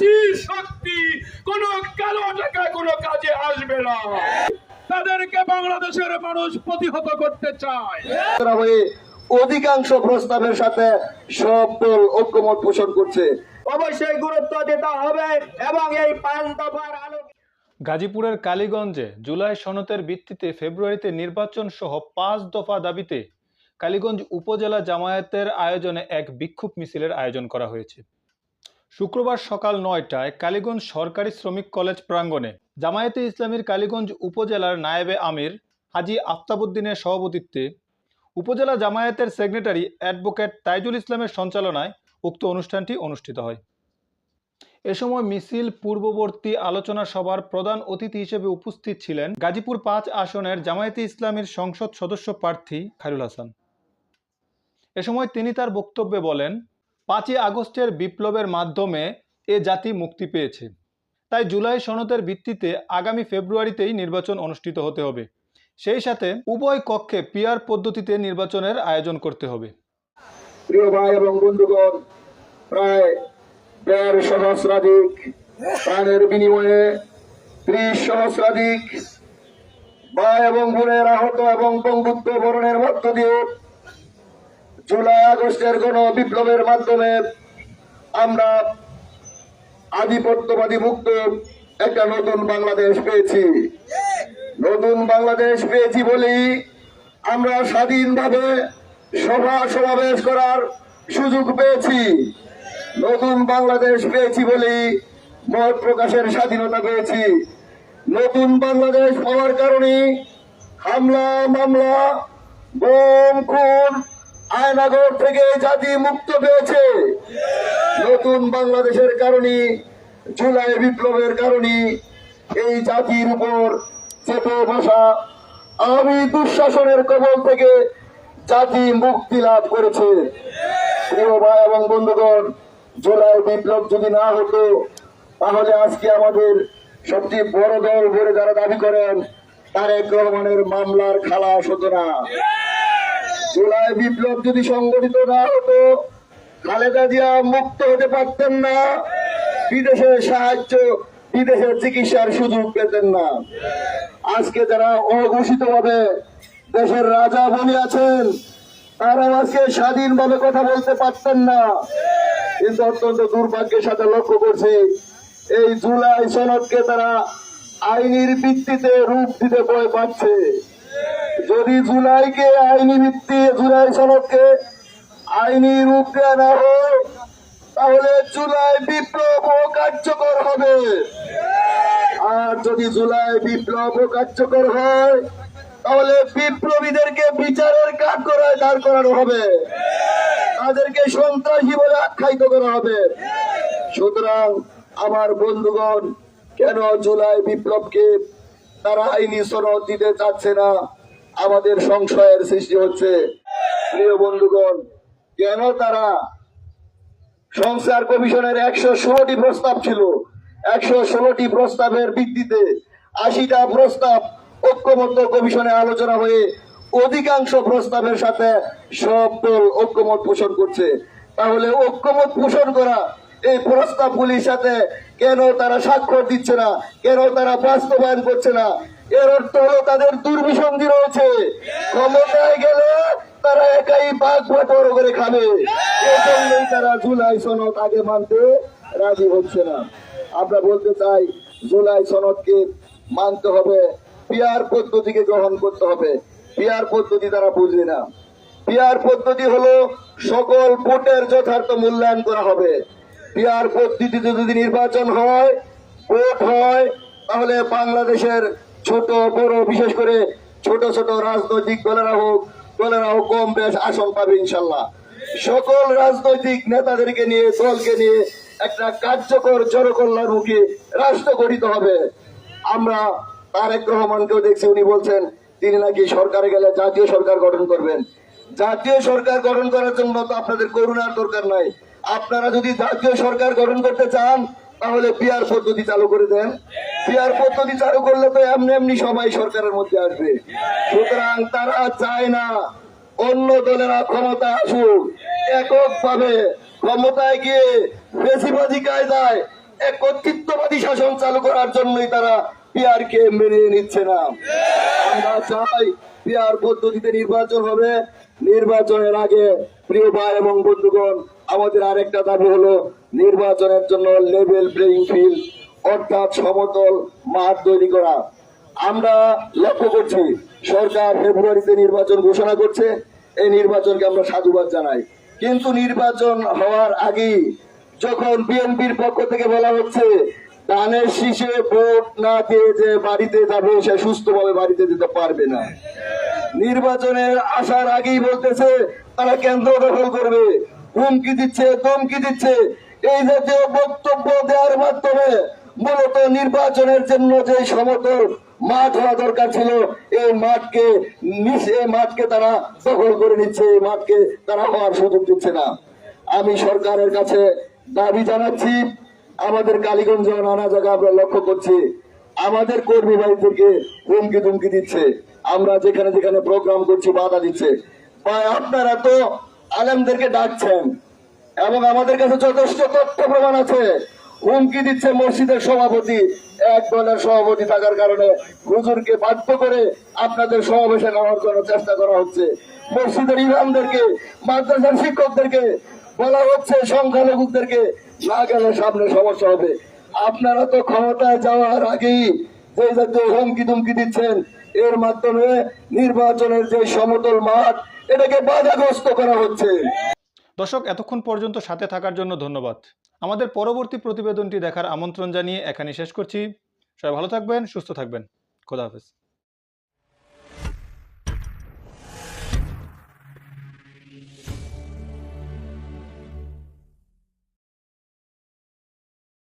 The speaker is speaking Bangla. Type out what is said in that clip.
সন্ত্রাসী শক্তি কোন কালো টাকা কোনো কাজে আসবে না। তাদেরকে বাংলাদেশের মানুষ প্রতিহত করতে চায়। অধিকাংশ প্রস্তাবের সাথে সব দল ঐক্যমত পোষণ করছে। অবশ্যই গুরুত্ব দিতে হবে এবং এই পাঁচ দফার আলোকে গাজীপুরের কালীগঞ্জে জুলাই সনতের ভিত্তিতে ফেব্রুয়ারিতে নির্বাচন সহ পাঁচ দফা দাবিতে কালীগঞ্জ উপজেলা জামায়াতের আয়োজনে এক বিক্ষোভ মিছিলের আয়োজন করা হয়েছে। শুক্রবার সকাল নয়টায় কালীগঞ্জ সরকারি শ্রমিক কলেজ প্রাঙ্গণে জামায়াতে ইসলামীর কালীগঞ্জ উপজেলার নায়েবে আমির হাজি আফতাবুদ্দিনের সভাপতিত্বে উপজেলা জামায়াতের সেক্রেটারি অ্যাডভোকেট তাইজুল ইসলামের সঞ্চালনায় উক্ত অনুষ্ঠানটি অনুষ্ঠিত হয়। এ সময় মিছিল, পূর্ববর্তী আলোচনা সভার প্রধান অতিথি হিসেবে উপস্থিত ছিলেন গাজীপুর পাঁচ আসনের জামায়াতে ইসলামীর সংসদ সদস্য প্রার্থী খায়রুল হাসান। এ সময় তিনি তার বক্তব্যে বলেন পাঁচই আগস্টের বিপ্লবের মাধ্যমে এ জাতি মুক্তি পেয়েছে। তাই জুলাই সনদের ভিত্তিতে আগামী ফেব্রুয়ারিতেই নির্বাচন অনুষ্ঠিত হতে হবে। সেই সাথে উভয় কক্ষে পিয়ার পদ্ধতিতে নির্বাচনের আয়োজন করতে হবে। প্রিয় ভাই এবং বন্ধুগণ, প্রায় দেড় সহস্রাধিক প্রাণের বিনিময়ে ত্রিশ সহস্রাধিক ভাই এবং বোনের আহত এবং বন্ধুত্ব বরণের মধ্য দিয়ে জুলাই আগস্টের গণ বিপ্লবের মাধ্যমে আমরা আধিপত্যবাদী মুক্ত একটা নতুন বাংলাদেশ পেয়েছি। নতুন বাংলাদেশ পেয়েছি বলেই আমরা স্বাধীনভাবে সভা সমাবেশ করার সুযোগ পেয়েছি। নতুন বাংলাদেশ পেয়েছি বলেই মত প্রকাশের স্বাধীনতা পেয়েছি। নতুন বাংলাদেশ পাওয়ার কারণে হামলা, মামলা, বোম, খুন আয়নাগর থেকে জাতি মুক্ত পেয়েছে। নতুন বাংলাদেশের কারণে, জুলাই বিপ্লবের কারণে এই জাতির উপর চেপে বসা আমি দুঃশাসনের কবল থেকে জাতি মুক্তি লাভ করেছে। প্রিয় ভাই এবং বন্ধুগণ, জুলাই বিপ্লব যদি না হতো, তাহলে আজকে আমাদের সবচেয়ে বড় দল বলে যারা দাবি করেন, তারেক রহমানের মামলার খালাস হতো না। জুলাই বিপ্লব যদি সংগঠিত না হতো, খালেদা জিয়া মুক্ত হতে পারতেন না। বিদেশের সাহায্য বিদেশের চিকিৎসার সুযোগ পেতেন না। আজকে যারা অঘোষিত ভাবে দেশের রাজা বনি আছেন তারা আজকে স্বাধীনভাবে কথা বলতে পারতেন না। কিন্তু অত্যন্ত দুর্ভাগ্যের সাথে লক্ষ্য করছি, এই জুলাই সনদকে তারা আইনির ভিত্তিতে রূপ দিতে ভয় পাচ্ছে। যদি জুলাইকে আইনি ভিত্তি জুলাই সনদকে আইনি রূপ দেওয়া না হয়, তাহলে জুলাই বিপ্লব কার্যকর হবে। আর যদি জুলাই বিপ্লব কার্যকর হয়, তাহলে বিপ্লবীদেরকে বিচারের কাজ করায় দাঁড় করানো হবে। তাদেরকে সন্ত্রাসী বলে আখ্যায়িত করা হবে। সুতরাং আমার বন্ধুগণ, কেন জুলাই বিপ্লবকে তারা আইনি সনদ দিতে চাচ্ছে না। আমাদের সংশয়ের সৃষ্টি হচ্ছে। প্রিয় বন্ধুগণ, কেন তারা সংস্কার কমিশনের একশো ষোলোটি প্রস্তাব ছিল? একশো ষোলোটি প্রস্তাবের ভিত্তিতে আশিটা প্রস্তাব ঐক্যমত্য কমিশনে আলোচনা হয়ে অধিকাংশ প্রস্তাবের সাথে সব দল ঐক্যমত পোষণ করছে। তাহলে ঐক্যমত পোষণ করা এই প্রস্তাবগুলির সাথে কেন তারা স্বাক্ষর দিচ্ছে না? কেন তারা বাস্তবায়ন করছে না? এর অর্থ হলো তাদের দুর্বিসন্ধি রয়েছে। ক্ষমতায় গেলে তারা একাই বাঘ বড় করে খাবে। এই তারা জুলাই সনদ আগে মানতে রাজি হচ্ছে না। আমরা বলতে চাই, জুলাই সনদকে মানতে হবে। পিয়ার পদ্ধতিকে গ্রহণ করতে হবে। পিয়ার পদ্ধতি তারা বুঝে না। পিয়ার পদ্ধতি হলো সকল ভোটের যথার্থ মূল্যায়ন করা হবে। পিয়ার পদ্ধতিতে যদি নির্বাচন হয়, ভোট হয়, তাহলে বাংলাদেশের ছোট, বড়, বিশেষ করে ছোট ছোট রাজনৈতিক দলেরা হোক দলেরা হোক, কম বেশ আসন পাবে ইনশাল্লাহ। সকল রাজনৈতিক নেতাদেরকে নিয়ে, দলকে নিয়ে একটা কার্যকর জনকল্যাণমুখী রাষ্ট্র গঠিত হবে। আমরা তারেক রহমানকেও দেখছি, উনি বলছেন, তিনি নাকি সরকারে গেলে জাতীয় সরকার গঠন করবেন। জাতীয় সরকার গঠন করার জন্য তো আপনাদের করুণার দরকার নাই। আপনারা যদি জাতীয় সরকার গঠন করতে চান, তাহলে পিয়ার পদ্ধতি চালু করে দেন। পিয়ার পদ্ধতি চালু করলে তো এমনি এমনি সবাই সরকারের মধ্যে আসবে। সুতরাং তারা চায় না অন্য দলেরা ক্ষমতা আসুক। এককভাবে ক্ষমতায় গিয়ে বেশিবাদী কায়দায় এক কর্তৃত্ববাদী শাসন চালু করার জন্যই তারা পিআর কে মেনে নিচ্ছে না। আমরা চাই পিআর পদ্ধতিতে নির্বাচন হবে। নির্বাচনের আগে প্রিয় ভাই এবং বন্ধুগণ আমাদের আরেকটা দাবি হলো, নির্বাচনের জন্য লেভেল প্লেইং ফিল্ড অর্থাৎ সমতল মাঠ তৈরি করা। আমরা লক্ষ্য করছি, সরকার ফেব্রুয়ারিতে নির্বাচন ঘোষণা করছে, এই নির্বাচনকে আমরা সাধুবাদ জানাই। কিন্তু নির্বাচন হওয়ার আগেই যখন বিএনপির পক্ষ থেকে বলা হচ্ছে, ধানের শীষে ভোট না দিয়ে যে বাড়িতে যাবে, সে সুস্থভাবে বাড়িতে যেতে পারবে না। নির্বাচনের আসার আগেই বলতেছে, তারা কেন্দ্র দখল করবে। হুমকি দিচ্ছে, ধমকি দিচ্ছে। এই জাতীয় বক্তব্য দেওয়ার মাধ্যমে মূলত নির্বাচনের জন্য যে সমতল মাঠ হওয়া দরকার ছিল, এই মাঠকে এই মাঠকে তারা দখল করে নিচ্ছে, এই মাঠকে তারা হওয়ার সুযোগ দিচ্ছে না। আমি সরকারের কাছে দাবি জানাচ্ছি, আমাদের কালীগঞ্জ নানা জায়গা আমরা লক্ষ্য করছি, আমাদের কর্মী ভাইদেরকে হুমকি ধুমকি দিচ্ছে। আমরা যেখানে যেখানে প্রোগ্রাম করছি, বাধা দিচ্ছে। আপনারা তো আলেমদেরকে ডাকছেন এবং আমাদের কাছে যথেষ্ট তথ্য প্রমাণ আছে। হুমকি দিচ্ছে মসজিদের সভাপতি। এক দলের সভাপতি থাকার কারণে হুজুরকে বাধ্য করে আপনাদের সমাবেশে নেওয়ার জন্য চেষ্টা করা হচ্ছে। মসজিদের ইমামদেরকে, মাদ্রাসার শিক্ষকদেরকে বলা হচ্ছে, সংখ্যালঘুদেরকে না গেলে সামনে সমস্যা হবে। আপনারা তো ক্ষমতায় যাওয়ার আগেই যে জাতীয় হুমকি দুমকি দিচ্ছেন, এর মাধ্যমে নির্বাচনের যে সমতল মাঠ এটাকে বাধাগ্রস্ত করা হচ্ছে। দর্শক, এতক্ষণ পর্যন্ত সাথে থাকার জন্য ধন্যবাদ। আমাদের পরবর্তী প্রতিবেদনটি দেখার আমন্ত্রণ জানিয়ে এখানে শেষ করছি। সবাই ভালো থাকবেন, সুস্থ থাকবেন। খোদা হাফেজ।